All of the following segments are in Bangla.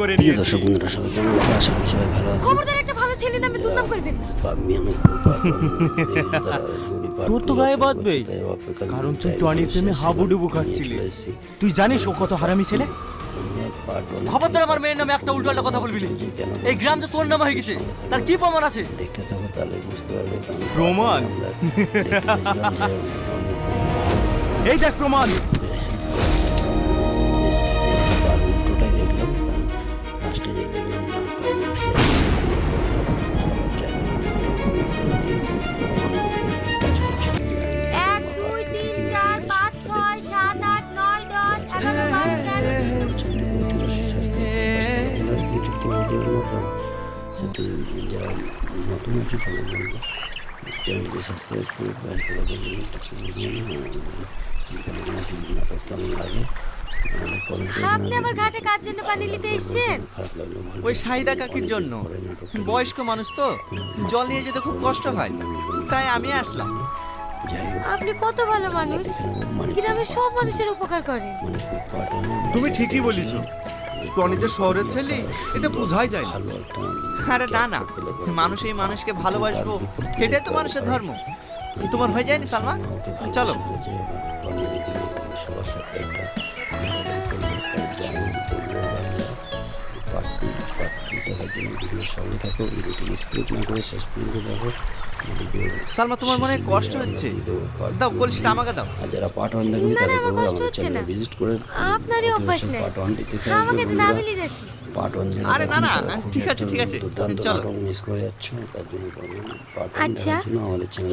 করে প্রিয় দর্শক বন্ধুরা সবাই কেমন আছেন আশা করি সবাই ভালো আছেন। খবরদার একটা ভালো ছেলে নামে দুর্নাম করবেন না আমি আমি তোর তো গায়ে বাঁধবেই। কারণ তুই টনির প্রেমে হাবুডুবু খাচ্ছিলি। তুই জানিস ও কত হারামি ছেলে? খবরদার আমার মেয়ের নামে একটা উল্টোপাল্টা কথা বলবি না। এই গ্রাম যে তোর নামে হয়ে গেছে তার কি প্রমাণ আছে? দেখতে থাকো তাহলে বুঝতে পারবে প্রমাণ? এই দেখ প্রমাণ। যারা নতুন হচ্ছে তাদের জন্য চ্যানেলকে সাবস্ক্রাইব করে নাটক কেমন লাগে? আপনি। আমার ঘাটে কার জন্য পানি নিতে এসেছেন? ওই সাহিদা কাকির জন্য। বয়স্ক মানুষ তো জল নিয়ে যেতে খুব কষ্ট হয়। তাই আমি আসলাম। আপনি কত ভালো মানুষ। মানে গ্রামের সব মানুষের উপকার করেন মানে তুমি ঠিকই বলিস টনি যে শহরের ছেলে এটা বোঝাই যায় না। ভালো আরে না না। মানুষ এই মানুষকে ভালোবাসবো এটাই তো মানুষের ধর্ম। তোমার হয়ে যায়নি সালমা চলো। সঙ্গে থাকো স্ক্রিপ্ট না করে শেষ পর্যন্ত দেখো সালমা তোমার মনে হয় কষ্ট হচ্ছে? দাও কলসিটা আমাকে দাও। আর যারা পার্ট ওয়ান দেখবেন না, না, তাদের কষ্ট হচ্ছে না। ভিজিট করে আপনারই অভ্যাস নেই। আমাকে দিন আমি নিয়ে যাচ্ছি। পার্ট ওয়ান আরে না, না, ঠিক আছে, ঠিক আছে। চলো। মিস করে যাচ্ছ তার জন্য পার্ট আচ্ছা,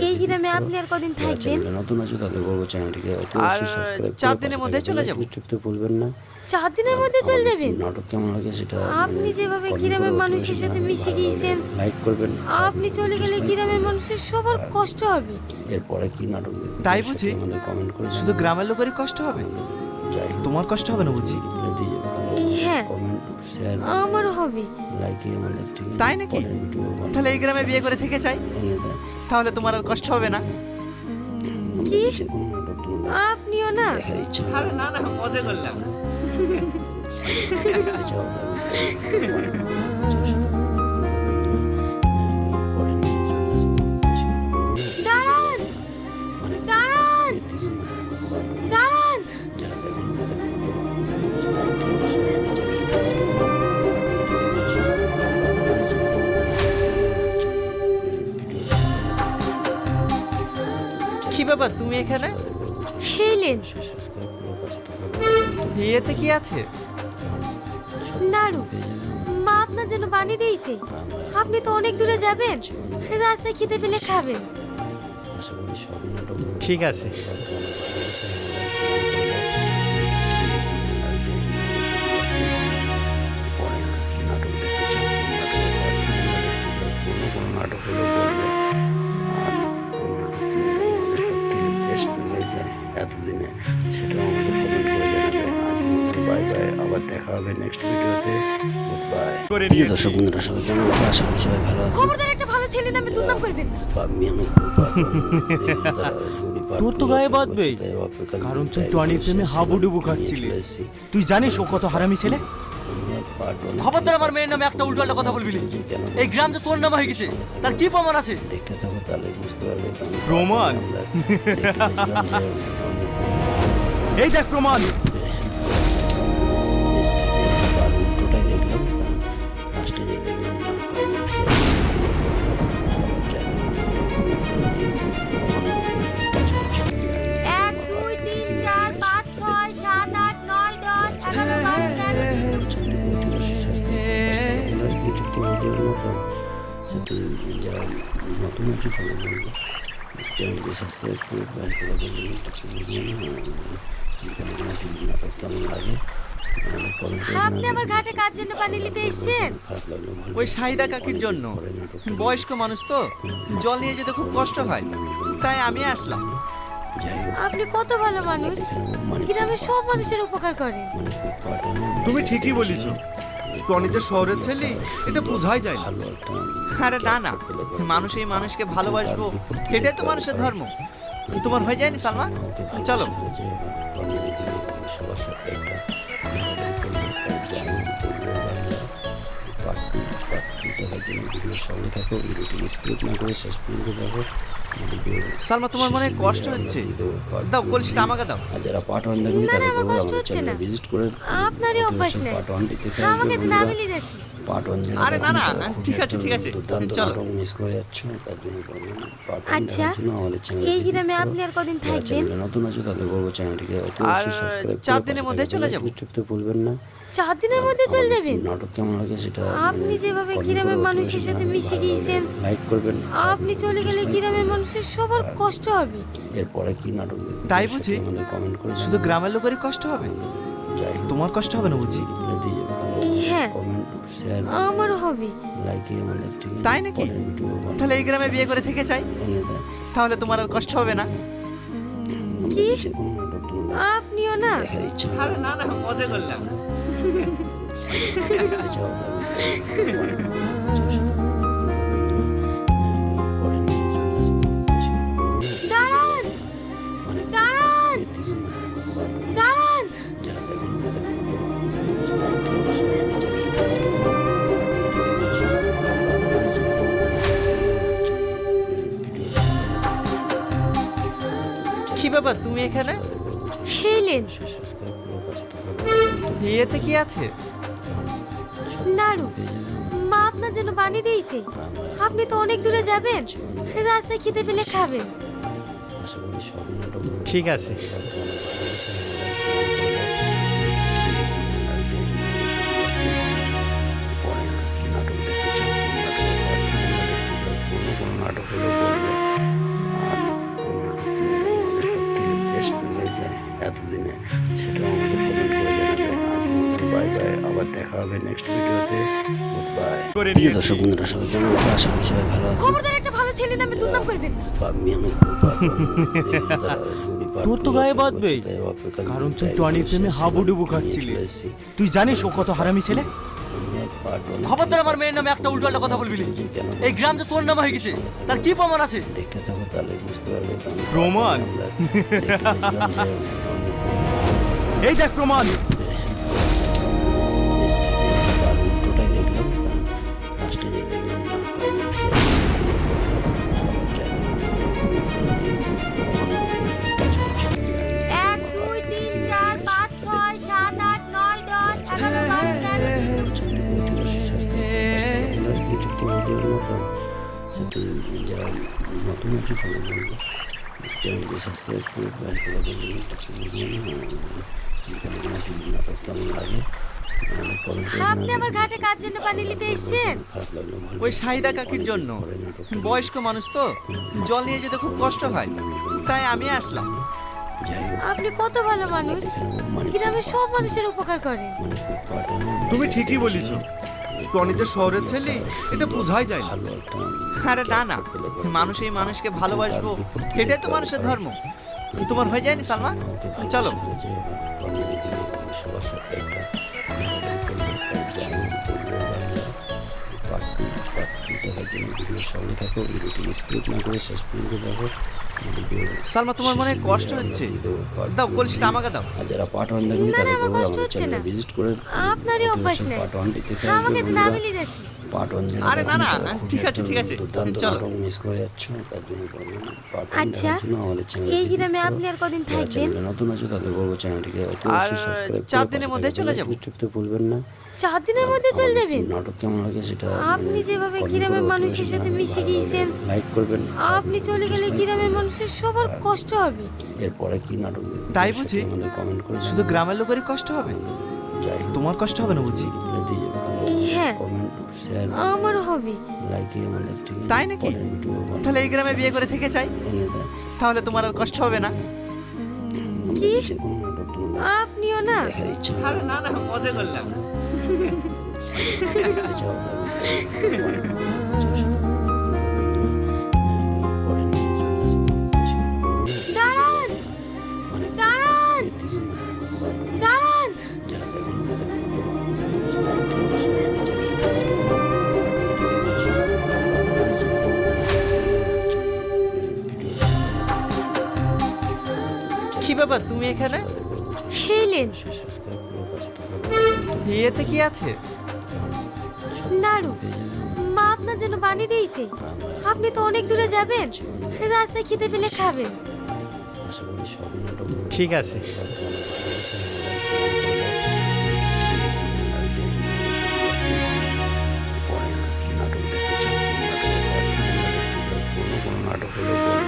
এই গ্রামে আপনি আর কদিন থাকবেন নতুন আছো তাদের বলব চ্যানেলটিকে আর অবশ্যই সাবস্ক্রাইব চার দিনের থাকা মধ্যেই চলে যাব। বেল টিপতে ভুলবেন না চার দিনের মধ্যে চলে আমাদের যাবেন নাটক কেমন লাগে সেটা আপনি যেভাবে গ্রামের মানুষের সাথে মিশে গিয়েছেন লাইক করবেন আপনি চলে গেলে গ্রামের মানুষের সবার কষ্ট হবে এরপরে কি নাটক তাই বুঝি? আমাদের কমেন্ট করে শুধু গ্রামের লোকেরই কষ্ট হবে যাই তোমার কষ্ট হবে না বুঝি। হ্যাঁ। কমেন্ট শেয়ার হবে লাইকে আমাদের ঠিক তাই নাকি? তাহলে এই গ্রামে বিয়ে করে থেকে চাই তাহলে তোমার আর কষ্ট হবে না। কি? আপনিও না? আরে না না মজা করলাম। ব্যাপার? তুমি এখানে? হেলেন। ইয়েতে কি আছে? নাড়ু। মা আপনার জন্য বানিয়ে দিয়েছে। আপনি তো অনেক দূরে যাবেন। রাস্তায় খেতে পেলে খাবেন। ঠিক আছে। নাটক এতদিনে সেটাও আমাদের কমেন্ট করে জানাবে বাই বাই আবার দেখা হবে নেক্সট ভিডিওতে গুড বাই করে প্রিয় নিয়েছি দর্শক বন্ধুরা সবাই কেমন আছেন আশা করি সবাই ভালো আছেন খবরদার একটা ভালো ছেলে নামে দুর্নাম করবেন আমি আমি তোর তো গায়ে বাঁধবেই। কারণ তুই টনির প্রেমে হাবুডুবু খাচ্ছিলি। তুই জানিস ও কত হারামি ছেলে? খবরদার আমার মেয়ের নামে একটা উল্টোপাল্টা কথা বলবি এই গ্রাম যে তোর নামে হয়ে গেছে তার কি প্রমাণ আছে? দেখতে থাকো তাহলে বুঝতে পারবে প্রমাণ? এই দেখ প্রমাণ। নতুন আছে তাদের বলব? চ্যানেলকে সাবস্ক্রাইব করে প্রায় নাটক কেমন লাগে করে আপনি আমার। ঘাটে কার জন্য পানি নিতে এসেছেন? ওই সাহিদা কাকির জন্য। বয়স্ক মানুষ তো জল নিয়ে যেতে খুব কষ্ট হয়। তাই আমি আসলাম। আপনি কত ভালো মানুষ। মানে গ্রামের সব মানুষের উপকার করেন। মানে তুমি ঠিকই বলিস টনি যে শহরের ছেলে এটা বোঝাই যায় না। আরে না না। মানুষ এই মানুষকে ভালোবাসবো এটাই তো মানুষের ধর্ম। তোমার হয়ে যায়নি সালমা? চলো। সঙ্গে থাকো স্ক্রিপ্ট না করে শেষ পর্যন্ত দেখো। সালমা তোমার মনে কষ্ট হচ্ছে? দাও কলসিটা আমাকে দাও। আর যারা পার্ট ওয়ান দেখেনি না, তাদের আমার কষ্ট আমাদের হচ্ছে চ্যানেলে না। ভিজিট করে আপনারই অভ্যাস নেই। আমাকে দিন আমি নিয়ে যাচ্ছি। পার্ট ওয়ান আরে না, না, ঠিক আছে, ঠিক আছে। চলো। মিস করে যাচ্ছ তার জন্য পার্ট আচ্ছা, আমাদের চ্যানেলে এই গ্রামে আপনি আর কদিন থাকবেন? নতুন আছে তাদের বলব চ্যানেলটিকে আর অবশ্যই সাবস্ক্রাইব চার দিনের মধ্যে চলে যাব। ভুলবেন না। চার দিনের মধ্যে চলে যাবেন? নাটক কেমন লাগে সেটা আপনি যেভাবে গ্রামের মানুষের সাথে মিশে গিয়েছেন লাইক করবেন আপনি চলে গেলে গ্রামের মানুষের সবার কষ্ট হবে। এরপরে কি নাটক তাই বুঝি? আমাদের কমেন্ট করে শুধু গ্রামের লোকেরই কষ্ট হবে? যাই তোমার কষ্ট হবে না বুঝি? হ্যাঁ। শেয়ার আমারও হবে লাইকে তাই নাকি? তাহলে এই গ্রামে বিয়ে করে থেকে চাই। তাহলে তোমার আর কষ্ট হবে না। কি? আপনিও না? আরে না না মজা করলাম। হেলেন সাবস্ক্রাইব করে পাশে থাকা এতে কি আছে? নাড়ু। মা আপনার জন্য বানিয়ে দিয়েছে। আপনি তো অনেক দূরে যাবেন। রাস্তায় খেতে পেলে খাবেন। ঠিক আছে। করে প্রিয় নিয়েছি। দর্শক বন্ধুরা সবাই কেমন আছো? আশা করি সবাই ভালো আছো খবরদার একটা ভালো ছেলে নামে দুর্নাম করবেন। না আমি আমি তোর তো গায়ে বাঁধবেই। কারণ তুই টনির প্রেমে হাবুডুবু খাচ্ছিলি। তুই জানিস ও কত হারামি ছেলে? খবরদার আমার মেয়ের নামে একটা উল্টোপাল্টা কথা বলবি এই গ্রাম যে তোর নামে হয়ে গেছে তার কি প্রমাণ আছে? দেখতে থাকো তাহলে বুঝতে পারবে প্রমাণ? এই দেখ প্রমাণ। যারা নতুন আছে তাদের জন্য চ্যানেলকে সাবস্ক্রাইব করে পাশে থাকা নাটক কেমন লাগে? আপনি। আবার ঘাটে কার জন্য পানি নিতে এসছেন? ওই সাহিদা কাকির জন্য। বয়স্ক মানুষ তো জল নিয়ে যেতে খুব কষ্ট হয়। তাই আমি আসলাম। আপনি কত ভালো মানুষ। মানে গ্রামের সব মানুষের উপকার করেন তুমি ঠিকই বলেছ। টনি যে শহরের ছেলে এটা বোঝাই যায় না। ভালো আরে না না। মানুষ এই মানুষকে ভালোবাসবো এটাই তো মানুষের ধর্ম। তোমার হয়ে যায়নি সালমা চলো। সঙ্গে থাকো স্ক্রিপ্ট না করে শেষ পর্যন্ত দেখো। সালমা তোমার মনে হয় কষ্ট হচ্ছে? দাও কলসিটা আমাকে দাও। আর যারা পাঠন দেখেনি তাদের কষ্ট হচ্ছে না। ভিজিট করে আপনারই অভ্যাস নেই। আমাকে দিন আমি নিয়ে যাচ্ছি। পার্ট আরে না, না, ঠিক আছে, ঠিক আছে। চলো। মিস করে যাচ্ছ তার জন্য বলব পার্ট আচ্ছা, এই গ্রামে আপনি আর কদিন থাকবেন নতুন আছে তাদের বলব চ্যানেলটিকে অতি আর অবশ্যই সাবস্ক্রাইব চার দিনের মধ্যে চলে যাব। টিপতে ভুলবেন না চার দিনের মধ্যে চলে আমাদের যাবেন নাটক কেমন লাগে সেটা আপনি যেভাবে গ্রামের মানুষের সাথে মিশে গিয়েছেন লাইক করবেন আপনি চলে গেলে গ্রামের মানুষের সবার কষ্ট হবে এরপরে কি নাটক তাই বুঝি? আমাদের কমেন্ট করে শুধু গ্রামের লোকেরই কষ্ট হবে যাই তোমার কষ্ট হবে না বুঝি? হ্যাঁ। কমেন্ট আমারও হবে? তাই নাকি? তাহলে এই গ্রামে বিয়ে করে থেকে চাই তাহলে তোমার আর কষ্ট হবে না। কি? আপনিও না? আরে না না মজা করলাম। তুমি এখানে? হেলেন। এতে কি আছে? নাড়ু। মা আপনার জন্য বানিয়ে দিয়েছে। আপনি তো অনেক দূরে যাবেন। রাস্তায় খেতে পেলে খাবেন। ঠিক আছে। পরে কি নাটক হলে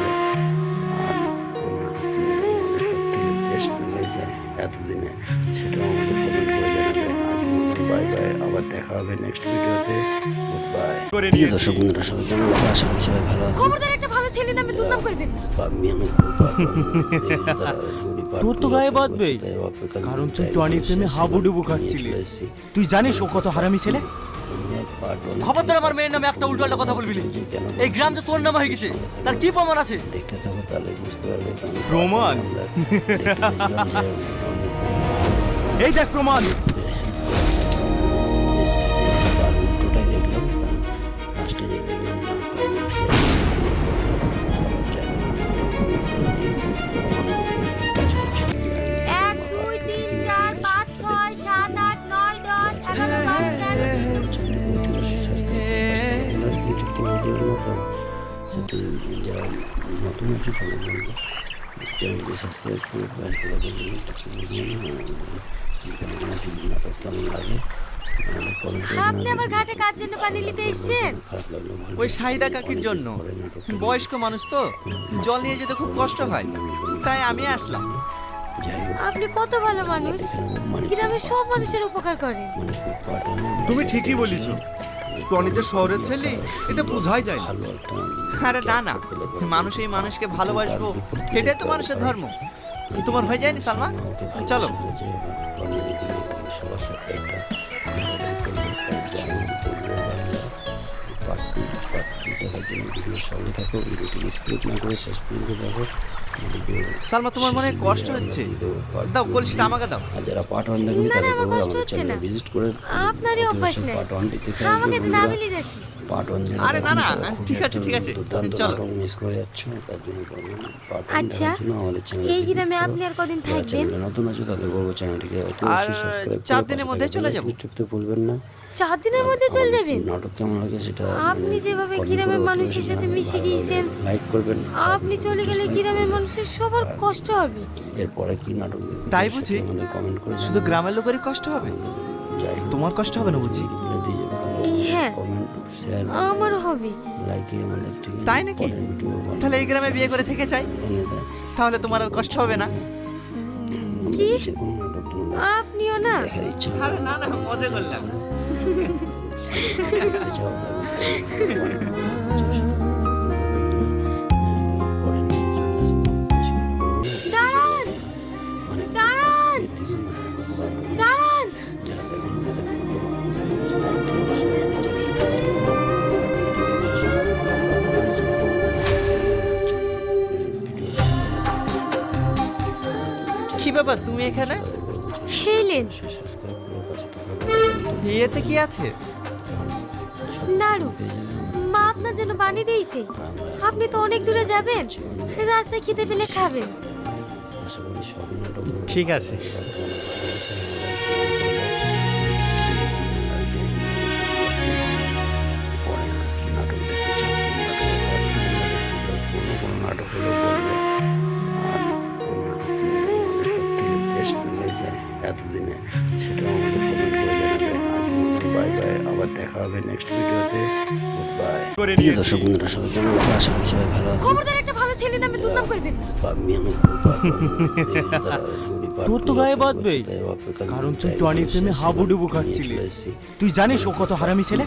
এতদিনে সেটা আমাকে কমেন্ট করে জানাবে বাই বাই আবার দেখা হবে নেক্সট ভিডিওতে গুড বাই প্রিয় দর্শক বন্ধুরা সবাই কেমন আছো? আশা করি সবাই ভালো আছো। খবরদার একটা ভালো ছেলে নামে দুর্নাম করবেন না। আমি আমি তোর তো গায়ে বাঁধবেই। কারণ তুই টনির প্রেমে হাবুডুবু খাচ্ছিলি। তুই জানিস ও কত হারামি ছেলে? খবরদার আমার মেয়ের নামে একটা উল্টোপাল্টা কথা বলবি এই গ্রাম যে তোর নামে হয়ে গেছে তার কি প্রমাণ আছে? দেখতে থাকো তাহলে বুঝতে পারবে। প্রমাণ? এই দেখ প্রমাণ যারা নতুন সাবস্ক্রাইব করে কেমন লাগে? আপনি আমার ঘাটে কার জন্য পানি নিতে এসেছেন? ওই সাহিদা কাকির জন্য। বয়স্ক মানুষ তো জল নিয়ে যেতে খুব কষ্ট হয়। তাই আমি আসলাম। আপনি কত ভালো মানুষ। গ্রামের সব মানুষের উপকার করেন। মানে তুমি ঠিকই বলেছ। টনি যে শহরের ছেলে এটা বোঝাই যায় না। আরে না না। মানুষ এই মানুষকে ভালোবাসবো। এটাই তো মানুষের ধর্ম। তোমার হয়ে যায়নি সালমা চলো। ভিডিওর সঙ্গে থাকো ভিডিওটি স্ক্রিপ্ট না করে শেষ পর্যন্ত দেখো ভিডিও সালমা তোমার মনে কষ্ট হচ্ছে দাও কলসিটা আমাকে দাও আর যারা দেখেনি না, তাদের আমার কষ্ট আমাদের হচ্ছে চ্যানেলে না। ভিজিট করে আপনারই অভ্যাস নেই। দেখে আমাকে যাচ্ছি আরে না, না, ঠিক আছে, ঠিক আছে। চলো। মিস করে যাচ্ছ তার জন্য আচ্ছা, আমাদের চ্যানেলে এই গ্রামে আপনি আর কদিন থাকবেন নতুন আছে তাদের বলব চ্যানেলটিকে অবশ্যই সাবস্ক্রাইব চার দিনের মধ্যে চলে যাব। টিপতে ভুলবেন না চার দিনের মধ্যে চলে যাবেন নাটক কেমন লাগে সেটা আপনি যেভাবে গ্রামের মানুষের সাথে মিশে গিয়েছেন লাইক করবেন আপনি চলে গেলে গ্রামের মানুষের সবার কষ্ট হবে। এরপরে কি নাটক দেখতে তাই বুঝি? সেটা আমাদের কমেন্ট করে শুধু গ্রামের লোকেরই কষ্ট হবে? যাই হোক তোমার কষ্ট হবে না বুঝি? হ্যাঁ। কমেন্ট শেয়ার আমার হবে। লাইকে আমাদের ঠিক তাই নাকি? পরের ভিডিও বানাবো। তাহলে এই গ্রামে বিয়ে করে থেকে চাই এনে দেয় তাহলে তোমার আর কষ্ট হবে না। কি? যে কোনো নাটক তোমাদের আপনিও না? দেখার ইচ্ছা আরে না না মজা করলাম। দেখতে ব্যাপার তুমি এখানে? হেলেন। ইয়েতে কি আছে? নাড়ু। মা আপনার জন্য বানিয়ে দিয়েছে। আপনি তো অনেক দূরে যাবেন। রাস্তায় খেতে পেলে খাবেন। ঠিক আছে। করে প্রিয় দর্শক বন্ধুরা সবাই কেমন আছো আশা করি সবাই ভালো আছো খবরদার একটা ভালো ছেলে নামে দুর্নাম করবেন না। আমি আমি তোর তো গায়ে বাঁধবেই। কারণ তুই টনির প্রেমে হাবুডুবু খাচ্ছিলি। তুই জানিস ও কত হারামি ছেলে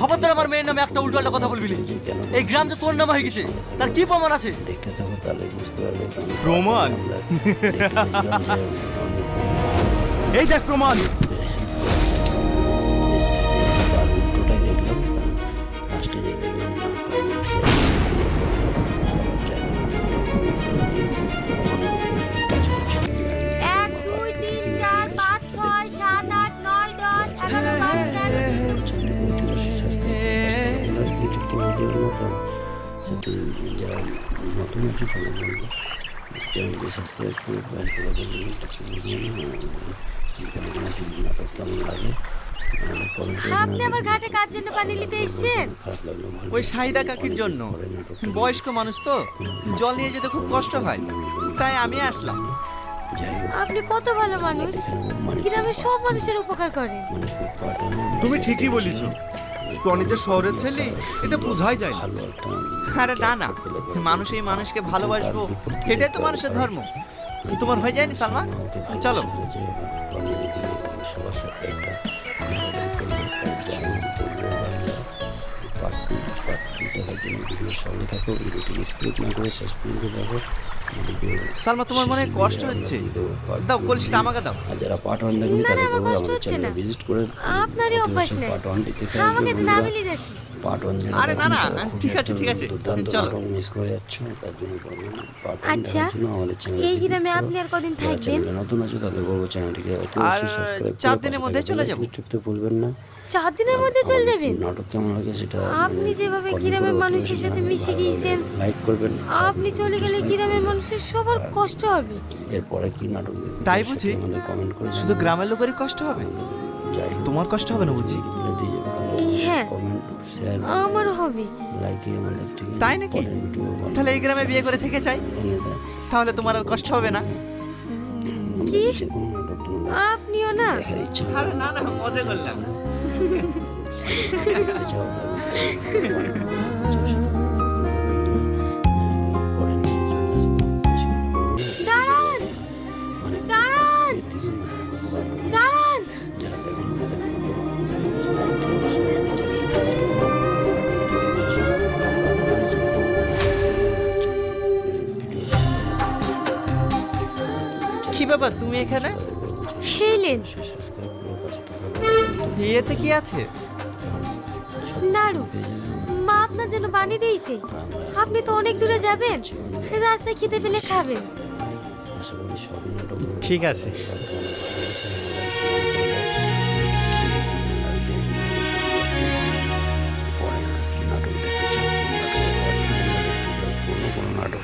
খবরদার আমার মেয়ের নামে একটা উল্টোপাল্টা কথা বলবি না। এই গ্রাম যে তোর নামে হয়ে গেছে তার কি প্রমাণ আছে দেখতে থাকো তাহলে বুঝতে পারবে প্রমাণ? এই দেখ প্রমাণ যারা নতুন আছে তাদের জন্য চ্যানেলটি সাবস্ক্রাইব করে প্রায় করে কেমন লাগে আপনি। আবার ঘাটে কার জন্য পানি নিতে এসেছেন? ওই শাহিদা কাকির জন্য। বয়স্ক মানুষ তো জল নিয়ে যেতে খুব কষ্ট হয়। তাই আমি আসলাম। আপনি কত ভালো মানুষ। গ্রামের সব মানুষের উপকার করেন তুমি ঠিকই বলিস টনি যে শহরের ছেলে এটা বোঝাই যায় না। আরে না না। মানুষ এই মানুষকে ভালোবাসবো এটাই তো মানুষের ধর্ম। তোমার হয়ে যায়নি সালমা চলো। সবার সাথে পার্ট পার্ট সালমা তোমার মনে কষ্ট হচ্ছে দাও কলসিটা আমাকে দাও যারা পার্ট ওয়ান দেখবেন না, না, তাদের কষ্ট হচ্ছে না। ভিজিট করে আপনারই অভ্যাস নেই। পার্ট ওয়ানটি দেখে আমাকে আসবে না বন্ধুরা। মিলিয়ে যাচ্ছি পার্ট ওয়ান আরে না, না, ঠিক আছে, ঠিক আছে। চলো। মিস করে যাচ্ছ তার জন্য বলবেন পার্ট ওয়ান আচ্ছা, আমাদের চ্যানেলে এই গ্রামে আপনি আর কদিন থাকবেন? নতুন আছে তাদের বলব চ্যানেলটিকে অতি আর অবশ্যই সাবস্ক্রাইব চার দিনের থাকা মধ্যেই চলে যাব। আইকনটি টিপতে ভুলবেন না। চার দিনের মধ্যে চলে আমাদের যাবেন? নাটক কেমন লাগে সেটা আপনি যেভাবে গ্রামের মানুষের সাথে মিশে গিয়েছেন লাইক করবেন আপনি চলে গেলে গ্রামের মানুষের সবার কষ্ট হবে। এরপরে কি নাটক তাই বুঝি? আমাদের কমেন্ট করে শুধু গ্রামের লোকেরই কষ্ট হবে? যাই তোমার কষ্ট হবে না বুঝি? হ্যাঁ। কমেন্ট শেয়ার আমারও হবে লাইকে আমাদের ঠিক তাই নাকি? তাহলে এই গ্রামে বিয়ে করে থেকে চাই তাহলে তোমার আর কষ্ট হবে না। কি? আপনিও না? আরে না না মজা করলাম কি ব্যাপার তুমি এখানে? হেলেন। ইয়েতে কি আছে? নাড়ু মা আপনার জন্য পানি দিয়েছে। আপনি তো অনেক দূরে যাবেন রাস্তায় খেতে পেলে খাবেন। ঠিক আছে। নাটক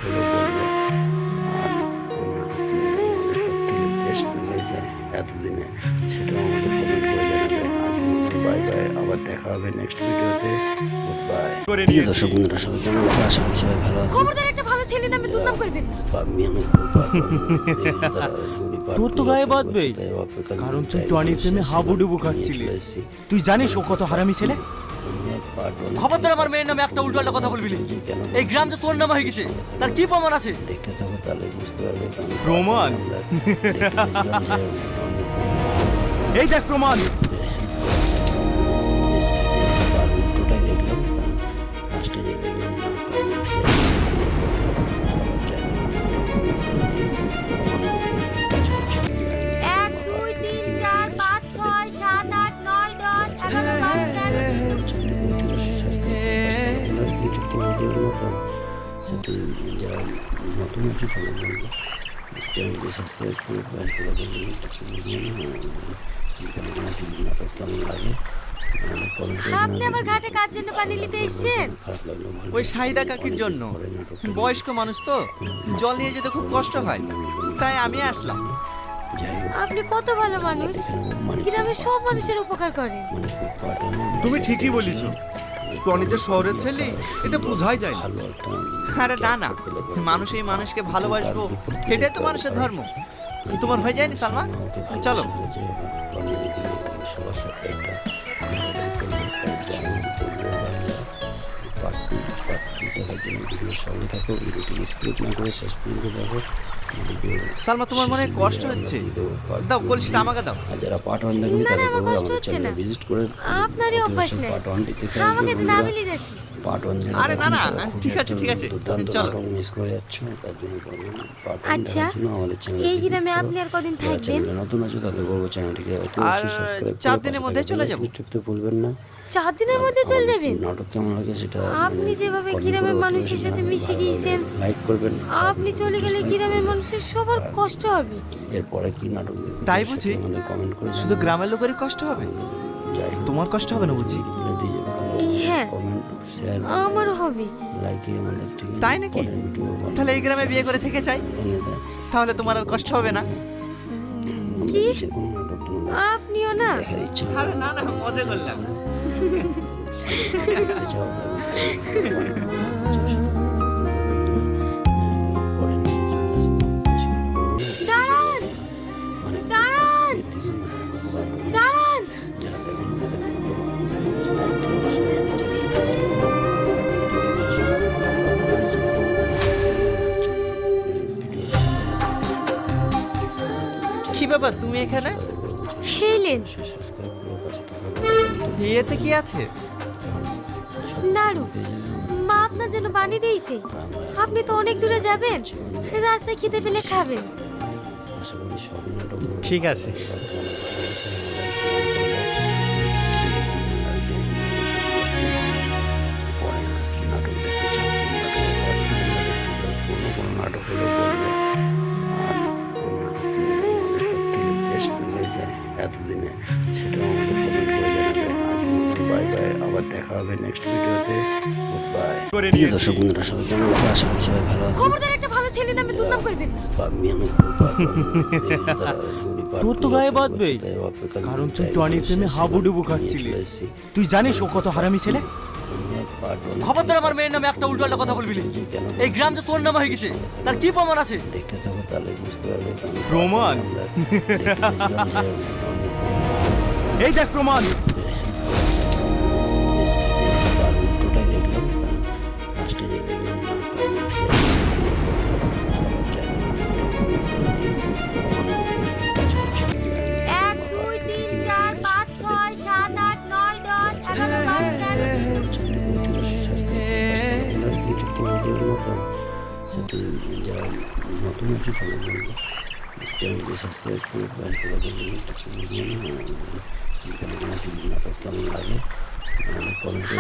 আবার দেখা হবে নেক্সট ভিডিওতে। গুড বাই প্রিয় দর্শক বন্ধুরা সবাই কেমন আছো? আশা করি সবাই ভালো আছেন খবরদার একটা ভালো ছেলে নামে দুর্নাম করবেন না। আমি আমি তোর তো গায়ে বাঁধবেই। কারণ তুই টনির প্রেমে হাবুডুবু খাচ্ছিলি। তুই জানিস ও কত হারামি ছেলে? খবরদার আমার মেয়ের নামে একটা উল্টোপাল্টা কথা বলবি না। এই গ্রাম যে তোর নাম হয়ে গেছে তার কি প্রমাণ আছে? দেখতে থাকো তাহলে বুঝতে পারবে প্রমাণ? এই দেখ প্রমাণ। নতুন আছে তাদের বলব চ্যানেলটি সাবস্ক্রাইব করে বেল আইকনটি নাটক কেমন লাগে? করে আপনি আবার জানাবেন। ঘাটে কার জন্য পানি নিতে এসেছেন? ওই শাহিদা কাকির জন্য। বয়স্ক মানুষ তো জল নিয়ে যেতে খুব কষ্ট হয়। তাই আমি আসলাম। আপনি কত ভালো মানুষ। গ্রামের সব মানুষের উপকার করেন। মানে তুমি ঠিকই বলিস টনি যে শহরের ছেলে, এটা বোঝাই যায় না। আরে না না। মানুষ এই মানুষকে ভালোবাসবো, এটাই তো মানুষের ধর্ম। তোমার হয়ে যায়নি, সালমা? চলো। ভিডিওর সঙ্গে থাকো ভিডিওটি স্ক্রিপ্ট না করে শেষ পর্যন্ত দেখো। সালমা তোমার মনে কষ্ট হচ্ছে? দাও কলসিটা আমাকে দাও। আর যারা পার্ট ওয়ান দেখবেন তাদের কষ্ট আমাদের হচ্ছে চ্যানেলে না। ভিজিট করে আপনারই অভ্যাস নেই। পার্ট ওয়ান আমাকে না মিলিয়ে যাচ্ছি। পার্ট ওয়ান আরে না, না, ঠিক আছে, ঠিক আছে। দুর্দান্ত চলো। মিস করে যাচ্ছ তার জন্য পার্ট ওয়ান আচ্ছা, দেখার জন্য আমাদের চ্যানেলে এই গ্রামে আপনি আর কদিন থাকবেন? নতুন আছে তাদের বলব চ্যানেলটিকে আর অবশ্যই সাবস্ক্রাইব চার দিনের মধ্যেই চলে যাব। টিপতে ভুলবেন না। চার দিনের মধ্যে চলে আমাদের যাবেন? নাটক কেমন লাগে সেটা আপনি যেভাবে গ্রামের মানুষের সাথে মিশে গিয়েছেন লাইক করবেন। আপনি চলে গেলে গ্রামের মানুষের সবার কষ্ট হবে। এরপরে কি নাটক তাই বুঝি? কমেন্ট করে শুধু গ্রামের লোকেরই কষ্ট হবে? যাই তোমার কষ্ট হবে না বুঝি? হ্যাঁ। শেয়ার আমারও হবে লাইক আমাদের ঠিক তাই নাকি? তাহলে এই গ্রামে বিয়ে করে থেকে চাই তাহলে তোমার আর কষ্ট হবে না। কি? আপনিও না? ইচ্ছা আরে না না মজা করলাম। ব্যাপার তুমি এখানে? হেলেন। ইয়েতে কি আছে? নাড়ু মা আপনার জন্য বানিয়ে দিয়েছে। আপনি তো অনেক দূরে যাবেন। রাস্তায় খেতে পেলে খাবেন। ঠিক আছে। প্রিয় দর্শক বন্ধুরা সবাই কেমন আছো? আশা করি সবাই ভালো আছে খবরদার একটা ভালো ছেলে নামে দুর্নাম করবেন না। পারমি আমি তোর তো গায়ে বাঁধবেই। কারণ তুই টনির প্রেমে হাবুডুবু খাচ্ছিলি। তুই জানিস ও কত হারামি ছেলে? খবরদার আমার মেয়ের নামে একটা উল্টোপাল্টা কথা বলবি না। এই গ্রাম যে তোর নামে হয়ে গেছে তার কি প্রমাণ আছে? দেখতে থাকো তাহলে বুঝতে পারবে প্রমাণ? এই দেখ প্রমাণ। যারা নতুন তাদের জন্য চ্যানেলটি সাবস্ক্রাইব করে পাশে থাকা নাটক কেমন লাগে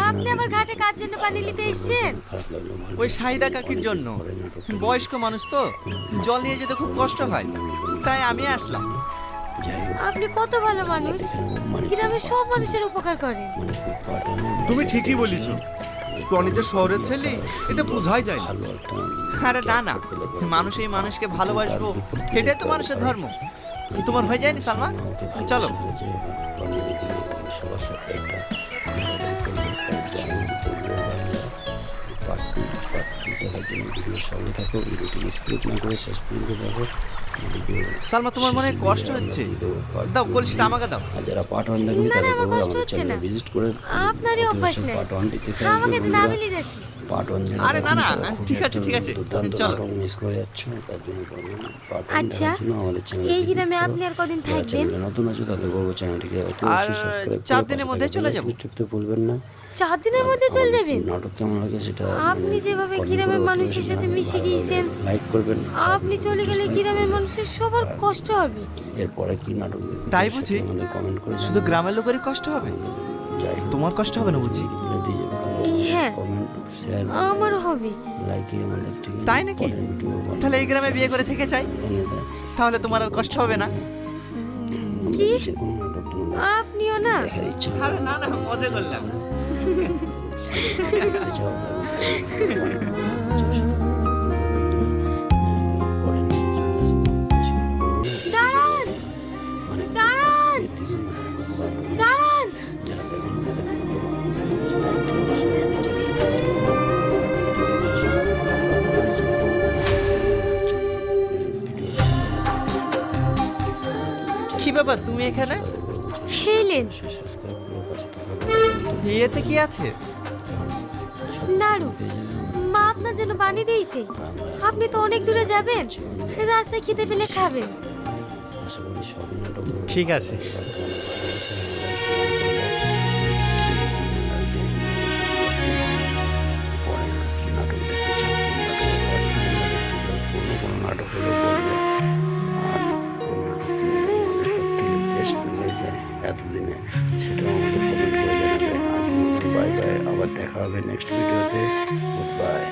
আপনি। আবার ঘাটে কার জন্য পানি নিতে এসছেন? ওই সাহিদা কাকির জন্য। বয়স্ক মানুষ তো জল নিয়ে যেতে খুব কষ্ট হয়। তাই আমি আসলাম। আপনি কত ভালো মানুষ। মানে গ্রামের সব মানুষের উপকার করেন। তুমি ঠিকই বলিস টনি যে শহরের ছেলে? এটা বোঝাই যায় না। আরে না না। মানুষ এই মানুষকে ভালোবাসবো। এটাই তো মানুষের ধর্ম। তোমার হয়ে যায়নি সালমা চলো। তার পার্ট পার্ট জন্য ভিডিওর সঙ্গে থাকো ভিডিওটি স্ক্রিপ্ট না করে শেষ পর্যন্ত দেখো সালমা তোমার মনে হয় কষ্ট হচ্ছে দাও কলসিটা আমাকে দাও যারা পার্ট ওয়ান দেখবে না, না, তাদের কষ্ট হচ্ছে না। ভিজিট করে আপনারই অভ্যাস নেই। পার্ট ওয়ান আমাকে দিন আমি নিয়ে যাচ্ছি পার্ট ওয়ান আরে না, না, ঠিক আছে, ঠিক আছে। চলো। মিস করে যাচ্ছ তার জন্য পার্ট ওয়ান আচ্ছা, আমাদের চ্যানেলে এই গ্রামে আপনি আর কদিন থাকবেন? নতুন আছে তাদের বলব চ্যানেলটিকে অবশ্যই সাবস্ক্রাইব চার দিনের মধ্যে চলে যাব। টিপতে ভুলবেন না। চার দিনের মধ্যে চলে যাবেন? নাটক কেমন লাগে সেটা আপনি যেভাবে গ্রামের মানুষের সাথে মিশে গিয়েছেন লাইক করবেন আপনি চলে গেলে গ্রামের মানুষের সবার কষ্ট হবে? এরপরে কি নাটক তাই বুঝি? আমাদের কমেন্ট করে শুধু গ্রামের লোকেরই কষ্ট হবে? তোমার কষ্ট হবে না বুঝি? হ্যাঁ। শেয়ার আমারও হবে লাইকে আমাদের ঠিক তাই নাকি? তাহলে এই গ্রামে বিয়ে করে থেকে চাই তাহলে তোমার আর কষ্ট হবে না। কি? আপনিও না? আরে না। না মজা করলাম। ব্যাপার? তুমি এখানে? হেলেন। ইয়েতে কি আছে? নাড়ু মা আপনার জন্য বানিয়ে দিয়েছে। আপনি তো অনেক দূরে যাবেন। রাস্তায় খেতে পেলে খাবেন। ঠিক আছে। নাটক have a next video there. Goodbye.